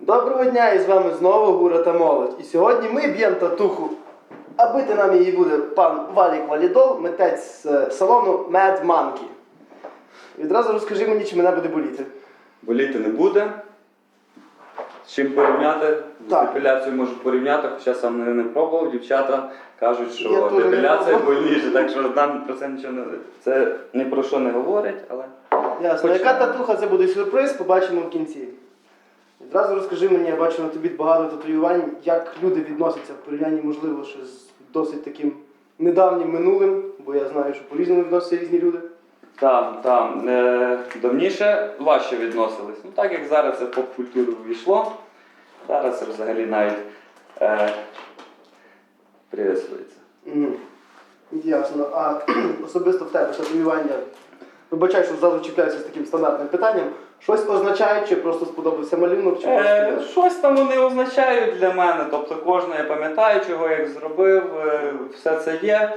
Доброго дня, і з вами знову Гура та Молодь. І сьогодні ми б'ємо татуху. А бити нам її буде пан Валік Валідол, митець з е, салону Mad Monkey. Відразу розкажи мені, чи мене буде боліти. Боліти не буде. З чим порівняти? З Так. депіляцією можу порівняти, хоча сам не, не пробував. Дівчата кажуть, Я що теж не депіляція пробував. больніше, так що нам про це нічого не це ні про що не говорить, але Ясно. Хоч- Яка татуха це буде сюрприз, побачимо в кінці. Відразу розкажи мені, я бачу на тобі багато татуювань, як люди відносяться в порівнянні, можливо, ще з досить таким недавнім минулим, бо я знаю, що по-різному відносяться різні люди. там, там е, давніше важче відносились. Ну так як зараз це в поп-культуру ввійшло, зараз взагалі навіть е, приветствується. Мгм. Ясно. А особисто в тебе татуювання. Вибачай, що зразу чіпляюся з таким стандартним питанням. Щось означає, чи просто сподобався малюнок, чи Е, просто. щось там вони означають для мене. Тобто кожне я пам'ятаю, чого я як зробив, е, все це є.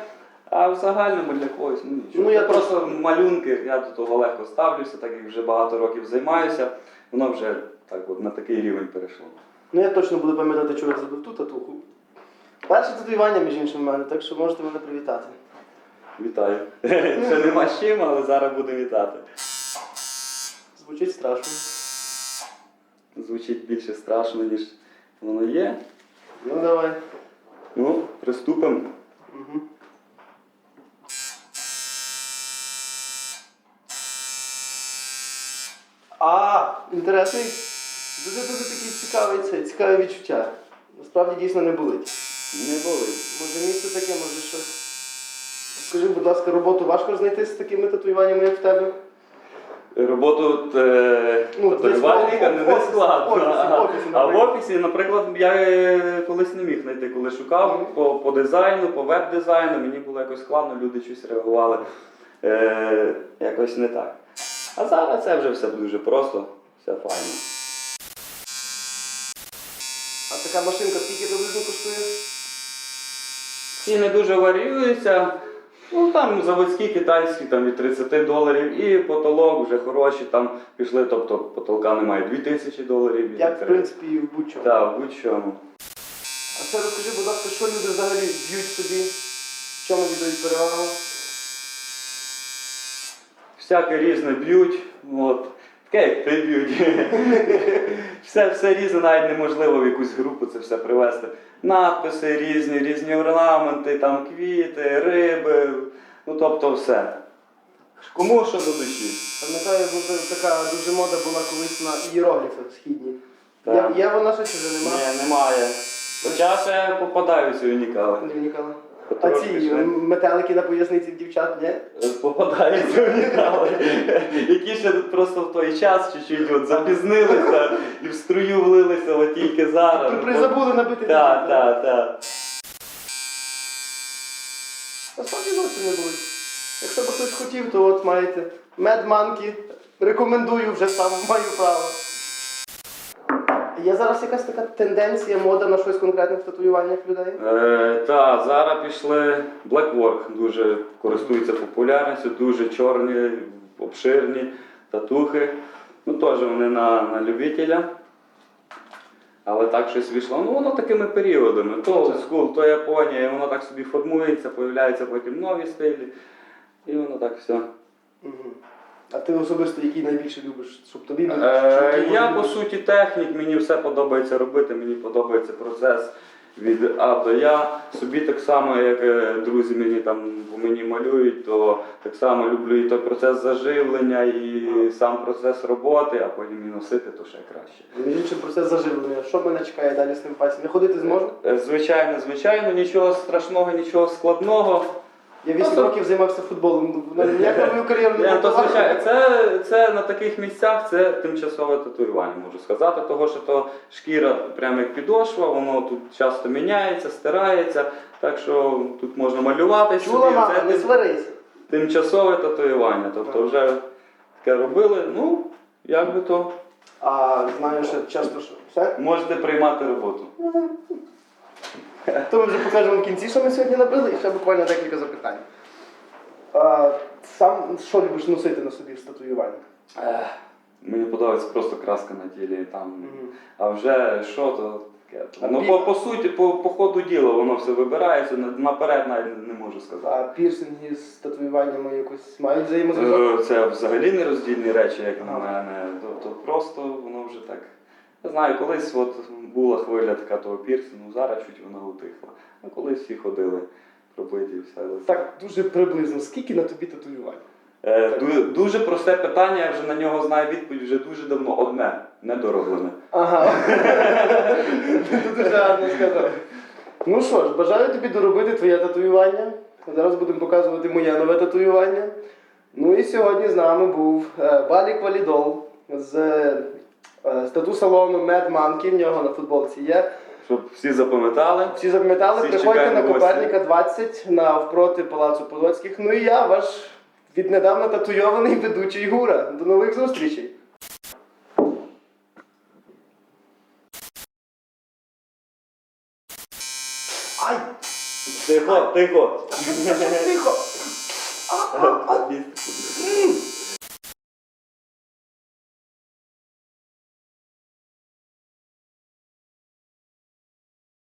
А в загальному для когось ну нічого. Ну, я просто малюнки, я до того легко ставлюся, так як вже багато років займаюся, воно вже так от на такий рівень перейшло. Ну я точно буду пам'ятати, чого я зробив ту татуху. Перше татуювання, між іншим, в мене, так що можете мене привітати. Вітаю. Ще нема з чим, але зараз буду вітати. Звучить страшно. Звучить більше страшно, ніж воно є. Ну давай. Ну, приступимо. Угу. А, інтересний. Дуже дуже такий цікавий це, цікаве відчуття. Насправді дійсно не болить. Не болить. Може місце таке, може щось. Скажи, будь ласка, роботу важко знайти з такими татуюваннями, як в тебе? Роботу е, Ну, татуювальника в не офісі, складно. в офісі, в офісі, а в наприклад. офісі, наприклад, я е, колись не міг знайти, коли шукав по, по дизайну, по веб-дизайну, мені було якось складно, люди щось реагували е, якось не так. А зараз це вже все дуже просто, все файно. А така машинка скільки приблизно коштує? Ціни дуже варіюються. Ну там заводські китайські там від 30 доларів і потолок вже хороші, там пішли, тобто потолка немає 2000 доларів. Як в принципі і в будь-чому. Так, в будь-чому. А це розкажи, будь ласка, що люди взагалі б'ють собі, в чому віддають перевагу? Всяке різне б'ють, от. Таке як ти б'ють. все, все різне, навіть неможливо в якусь групу це все привезти. Надписи різні, різні орнаменти, там квіти, риби, ну тобто все. Кому що до душі. Пам'ятаю, бо така дуже мода була колись на ієрогліфи східні. Так. є вона ще вже нема? Ні, немає. Хоча ще попадаються унікали. Вникала. А ці метелики на поясниці в дівчат, ні? Попадаються унікали, які ще тут просто в той час чуть-чуть от запізнилися і в струю влилися от тільки зараз. При- Призабули набити Так, так, так. Насправді зовсім не болить. Якщо б хтось хотів, то от маєте. Медманки. Рекомендую, вже сам маю право. Є зараз якась така тенденція, мода на щось конкретне в татуюваннях людей? Е, та, зараз пішли Blackwork, дуже користуються популярністю, дуже чорні, обширні татухи. Ну теж вони на, на любителя. Але так щось вийшло. Ну воно такими періодами. То school, то Японія, і воно так собі формується, появляються потім нові стилі. І воно так все. Угу. А ти особисто який найбільше любиш, щоб тобі? Е, тобі я по суті технік, мені все подобається робити, мені подобається процес від А до Я. Собі так само, як е, друзі мені там по мені малюють, то так само люблю і той процес заживлення, і сам процес роботи, а потім і носити, то ще краще. Між іншим процес заживлення. Що мене чекає далі з тим пальцем? Я ходити зможу? Е, Звичайно, звичайно, нічого страшного, нічого складного. Я 8 Ну, то- років займався футболом. в Ніяк на мою кар'єру не то впливало. звичайно, це, це на таких місцях це тимчасове татуювання, можу сказати, того що то шкіра прямо як підошва, воно тут часто міняється, стирається, так що тут можна малювати Чула собі, мама, не сварись. тимчасове татуювання. Тобто вже таке робили, ну, як би то, А знаю, що часто що. Все? можете приймати роботу. То ми вже покажемо в кінці, що ми сьогодні набили, і ще буквально декілька запитань. А, сам що любиш носити на собі з татуювання? Ех, Мені подобається просто краска на тілі. Там. А вже що то таке? А Ну, по, по суті, по, по ходу діла воно все вибирається, наперед навіть не, можу сказати. А пірсинги з татуюваннями якось мають взаємозв'язок? Е, Це взагалі не роздільні речі, як на мене. Тобто просто воно вже так. Не знаю, колись от була хвиля така того пірсингу, зараз чуть вона утихла. А колись всі ходили пробиті і все. Так, дуже приблизно. Скільки на тобі татуювань? Е, ду- дуже просте питання, я вже на нього знаю відповідь вже дуже давно. Одне, недороблене. Ага. Дуже гарно сказав. Ну що ж, бажаю тобі доробити твоє татуювання. Зараз будемо показувати моє нове татуювання. Ну і сьогодні з нами був е, Балік Валідол з, е, з тату-салону Mad Monkey, в нього на футболці є. Щоб всі запам'ятали. Всі запам'ятали, Всіх приходьте на. Коперника 20 навпроти Палацу Подоцьких. Ну і я, ваш віднедавна татуйований ведучий Гура. До нових зустрічей! Ай! Тихо, тихо. Тихо!